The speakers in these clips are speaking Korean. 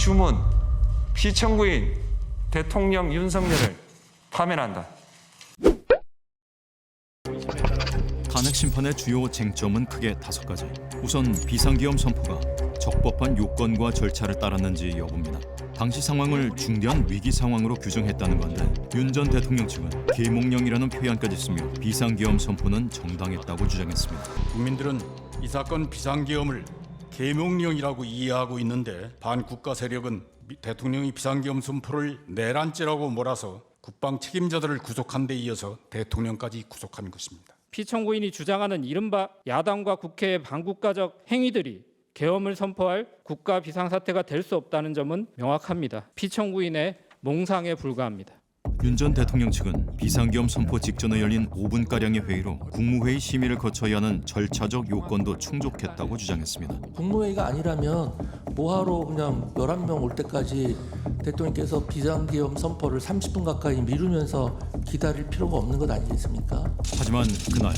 주문 피청구인 대통령 윤석열을 파면한다. 탄핵 심판의 주요 쟁점은 크게 다섯 가지. 우선 비상기업 선포가 적법한 요건과 절차를 따랐는지 여부입니다. 당시 상황을 중대한 위기 상황으로 규정했다는 건데 윤 전 대통령 측은 계몽령이라는 표현까지 쓰며 비상기업 선포는 정당했다고 주장했습니다. 국민들은 이 사건 비상계엄을 계명령이라고 이해하고 있는데 반국가 세력은 미- 대통령이 비상계엄 선포를 내란죄라고 몰아서 국방 책임자들을 구속한 데 이어서 대통령까지 구속한 것입니다. 피청구인이 주장하는 이른바 야당과 국회의 반국가적 행위들이 계엄을 선포할 국가 비상사태가 될 수 없다는 점은 명확합니다. 피청구인의 몽상에 불과합니다. 윤 전 대통령 측은 비상기업 선포 직전에 열린 5분가량의 회의로 국무회의 심의를 거쳐야 하는 절차적 요건도 충족했다고 주장했습니다. 국무회의가 아니라면 뭐하러 그냥 11명 올 때까지 대통령께서 비상기업 선포를 30분 가까이 미루면서 기다릴 필요가 없는 것 아니겠습니까? 하지만 그날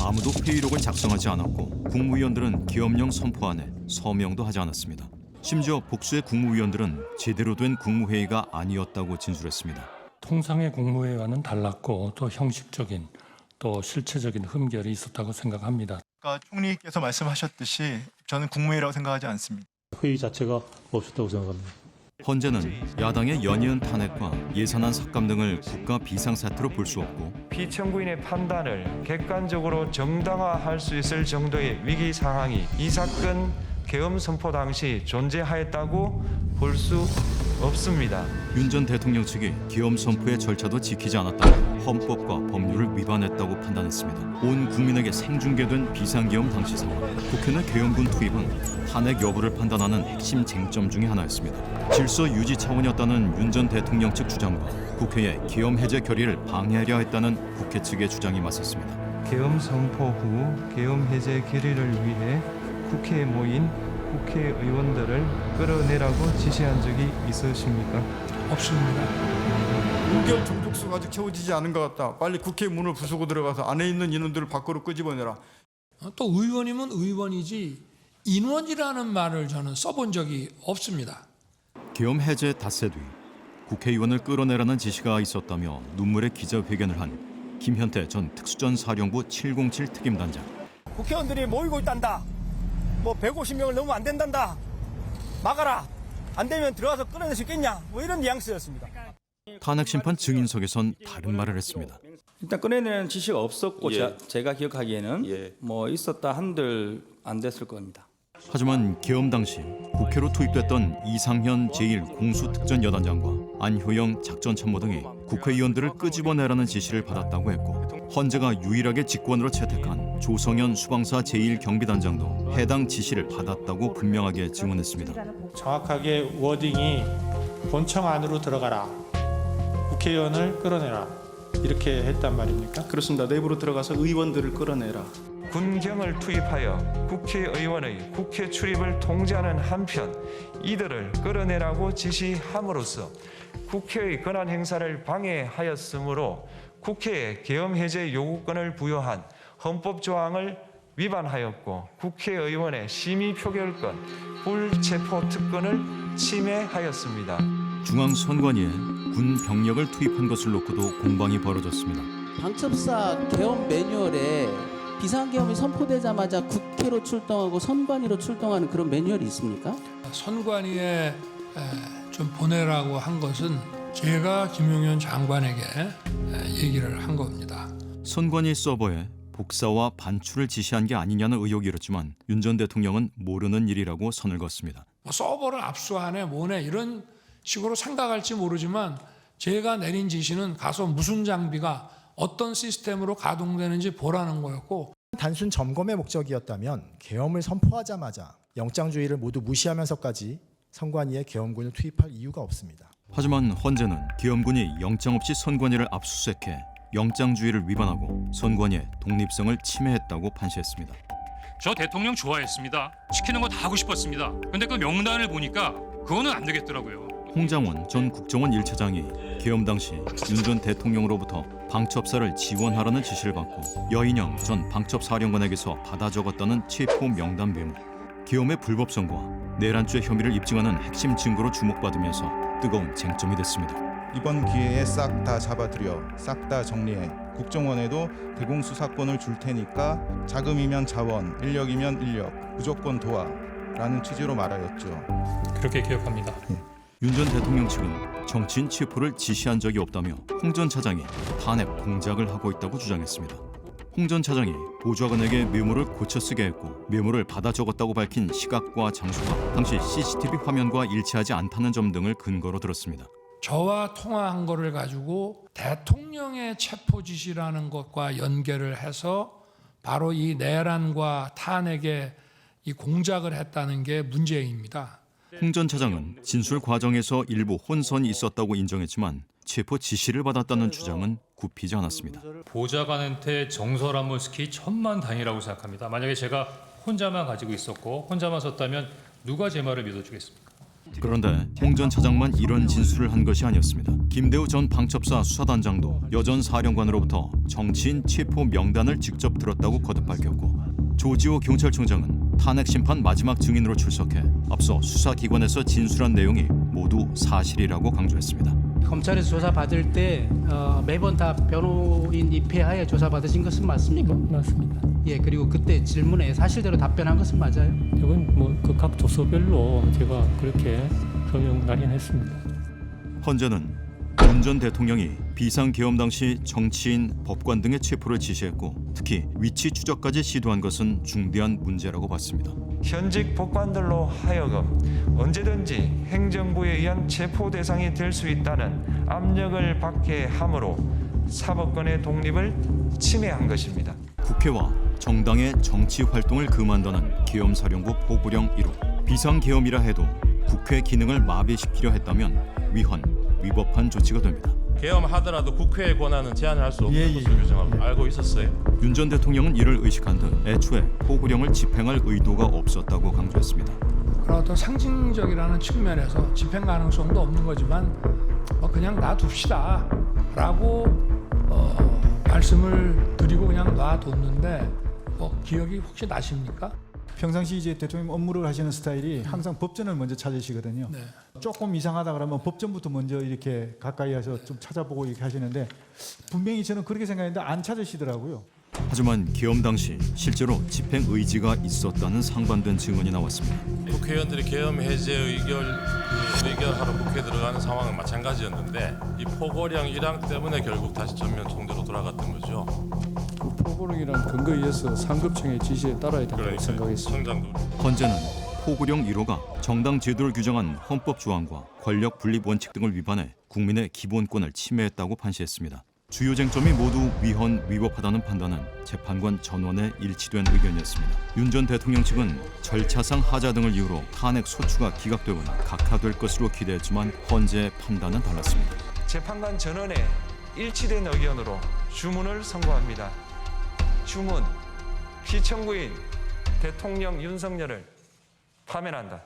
아무도 회의록을 작성하지 않았고 국무위원들은 기업령 선포안에 서명도 하지 않았습니다. 심지어 복수의 국무위원들은 제대로 된 국무회의가 아니었다고 진술했습니다. 통상의 국무회의와는 달랐고 또 형식적인 또 실체적인 흠결이 있었다고 생각합니다. 아까 총리께서 말씀하셨듯이 저는 국무회의라고 생각하지 않습니다. 회의 자체가 없었다고 생각합니다. 헌재는 야당의 연이은 탄핵과 예산안 삭감 등을 국가 비상사태로 볼 수 없고 피청구인의 판단을 객관적으로 정당화할 수 있을 정도의 위기 상황이 이 사건 계엄 선포 당시 존재하였다고 볼수 없습니다. 윤 전 대통령 측이 기업 선포의 절차도 지키지 않았다고 헌법과 법률을 위반했다고 판단했습니다. 온 국민에게 생중계된 비상기업 당시 상황, 국회는 계엄군 투입은 탄핵 여부를 판단하는 핵심 쟁점 중의 하나였습니다. 질서 유지 차원이었다는 윤 전 대통령 측 주장과 국회의 기업 해제 결의를 방해하려 했다는 국회 측의 주장이 맞섰습니다. 계엄 선포 후 계엄 해제 결의를 위해 국회에 모인 국회의원들을 끌어내라고 지시한 적이 있으십니까? 의견 종족수가 아직 채워지지 않은 것 같다. 빨리 국회 문을 부수고 들어가서 안에 있는 인원들을 밖으로 끄집어내라. 어, 또 의원이면 의원이지 인원이라는 말을 저는 써본 적이 없습니다. 계엄 해제 닷새 뒤 국회의원을 끌어내라는 지시가 있었다며 눈물의 기자회견을 한 김현태 전 특수전사령부 707 특임단장. 국회의원들이 모이고 있단다. 뭐 150명을 넘으면 안 된단다. 막아라. 안 되면 들어가서 끌어낼 수 있겠냐. 뭐 이런 뉘앙스였습니다. 탄핵 심판 증인석에선 다른 말을 했습니다. 일단 꺼내내는 지시가 없었고 예. 제, 가 기억하기에는 뭐 있었다 한들 안 됐을 겁니다. 하지만 계엄 당시 국회로 투입됐던 이상현 제1공수특전여단장과 안효영 작전참모 등이 국회의원들을 끄집어내라는 지시를 받았다고 했고 헌재가 유일하게 직권으로 채택한 조성현 수방사 제1경비단장도 해당 지시를 받았다고 분명하게 증언했습니다. 정확하게 워딩이 본청 안으로 들어가라. 국회의원을 끌어내라. 이렇게 했단 말입니까? 그렇습니다. 내부로 들어가서 의원들을 끌어내라. 군경을 투입하여 국회의원의 국회 출입을 통제하는 한편 이들을 끌어내라고 지시함으로써 국회의 권한 행사를 방해하였으므로 국회에 계엄 해제 요구권을 부여한 헌법 조항을 위반하였고 국회의원의 심의 표결권, 불체포 특권을 침해하였습니다. 중앙선관위에 군 병력을 투입한 것을 놓고도 공방이 벌어졌습니다. 방첩사 계엄 매뉴얼에 비상계엄이 선포되자마자 국회로 출동하고 선관위로 출동하는 그런 매뉴얼이 있습니까? 선관위에 에, 좀 보내라고 한 것은 제가 김용현 장관에게 에, 얘기를 한 겁니다. 선관위 서버에 복사와 반출을 지시한 게 아니냐는 의혹이 일었지만 윤 전 대통령은 모르는 일이라고 선을 그었습니다. 뭐 서버를 압수하네 뭐네 이런 식으로 생각할지 모르지만 제가 내린 지시는 가서 무슨 장비가 어떤 시스템으로 가동되는지 보라는 거였고 단순 점검의 목적이었다면 계엄을 선포하자마자 영장주의를 모두 무시하면서까지 선관위에 계엄군을 투입할 이유가 없습니다. 하지만 헌재는 기엄군이 영장 없이 선관위를 압수수색해 영장주의를 위반하고 선관위의 독립성을 침해했다고 판시했습니다. 저 대통령 좋아했습니다. 시키는 거 다 하고 싶었습니다. 근데 그 명단을 보니까 그거는 안 되겠더라고요. 홍장원 전 국정원 1차장이 계엄 당시 윤 전 대통령으로부터 방첩사를 지원하라는 지시를 받고 여인영 전 방첩사령관에게서 받아 적었다는 체포 명단 메모. 계엄의 불법성과 내란죄 혐의를 입증하는 핵심 증거로 주목받으면서 뜨거운 쟁점이 됐습니다. 이번 기회에 싹 다 잡아들여 싹 다 정리해 국정원에도 대공수사권을 줄 테니까 자금이면 자원, 인력이면 인력, 무조건 도와 라는 취지로 말하였죠. 그렇게 기억합니다. 윤전 대통령 측은 정치인 체포를 지시한 적이 없다며 홍 전 차장이 탄핵 공작을 하고 있다고 주장했습니다. 홍전 차장이 보좌관에게 메모를 고쳐 쓰게 했고 메모를 받아 적었다고 밝힌 시각과 장소가 당시 CCTV 화면과 일치하지 않다는 점 등을 근거로 들었습니다. 저와 통화한 거를 가지고 대통령의 체포 지시라는 것과 연결을 해서 바로 이 내란과 탄핵에 이 공작을 했다는 게 문제입니다. 홍 전 차장은 진술 과정에서 일부 혼선이 있었다고 인정했지만 체포 지시를 받았다는 주장은 굽히지 않았습니다. 보좌관한테 정설한 모스키 천만 다행이라고 생각합니다. 만약에 제가 혼자만 가지고 있었고 혼자만 썼다면 누가 제 말을 믿어주겠습니까? 그런데 홍 전 차장만 이런 진술을 한 것이 아니었습니다. 김대우 전 방첩사 수사단장도 여전 사령관으로부터 정치인 체포 명단을 직접 들었다고 거듭 밝혔고 조지호 경찰청장은 탄핵 심판 마지막 증인으로 출석해 앞서 수사기관에서 진술한 내용이 모두 사실이라고 강조했습니다. 검찰에서 조사 받을 때 어, 매번 다 변호인 입회하에 조사 받으신 것은 맞습니까? 맞습니다. 예, 그리고 그때 질문에 사실대로 답변한 것은 맞아요. 이건 뭐 그 각 조서별로 제가 그렇게 서명 날인했습니다. 헌재는 윤전 대통령이 비상계엄 당시 정치인, 법관 등의 체포를 지시했고 특히 위치 추적까지 시도한 것은 중대한 문제라고 봤습니다. 현직 법관들로 하여금 언제든지 행정부에 의한 체포 대상이 될 수 있다는 압력을 받게 함으로 사법권의 독립을 침해한 것입니다. 국회와 정당의 정치 활동을 금한다는 계엄사령부 포고령 1호. 비상계엄이라 해도 국회 기능을 마비시키려 했다면 위헌, 위법한 조치가 됩니다. 계엄하더라도 국회의 권한은 제한할 수 없는 예, 예. 것으로 규정하고 알고 있었어요. 윤 전 대통령은 이를 의식한 듯 애초에 포고령을 집행할 의도가 없었다고 강조했습니다. 그런 어떤 상징적이라는 측면에서 집행 가능성도 없는 거지만 어, 그냥 놔둡시다라고 어, 말씀을 드리고 그냥 놔뒀는데 어, 기억이 혹시 나십니까? 평상시 이제 대통령 업무를 하시는 스타일이 항상 법전을 먼저 찾으시거든요. 네. 조금 이상하다 그러면 법전부터 먼저 이렇게 가까이 해서 좀 찾아보고 이렇게 하시는데 분명히 저는 그렇게 생각했는데 안 찾으시더라고요. 하지만 계엄 당시 실제로 집행 의지가 있었다는 상반된 증언이 나왔습니다. 국회의원들이 계엄 해제 의결 그 의결하러 국회 들어가는 상황은 마찬가지였는데 이 포고령 1항 때문에 결국 다시 전면 총대로 돌아갔던 거죠. 포고령이란 근거에 의해서 상급청의 지시에 따라야 된다고 생각했습니다. 청장도 헌재는 포구령 1호가 정당 제도를 규정한 헌법 조항과 권력 분립 원칙 등을 위반해 국민의 기본권을 침해했다고 판시했습니다. 주요 쟁점이 모두 위헌 위법하다는 판단은 재판관 전원의 일치된 의견이었습니다. 윤 전 대통령 측은 절차상 하자 등을 이유로 탄핵 소추가 기각되거나 각하될 것으로 기대했지만 헌재의 판단은 달랐습니다. 재판관 전원의 일치된 의견으로 주문을 선고합니다. 주문 피청구인 대통령 윤석열을 파면한다.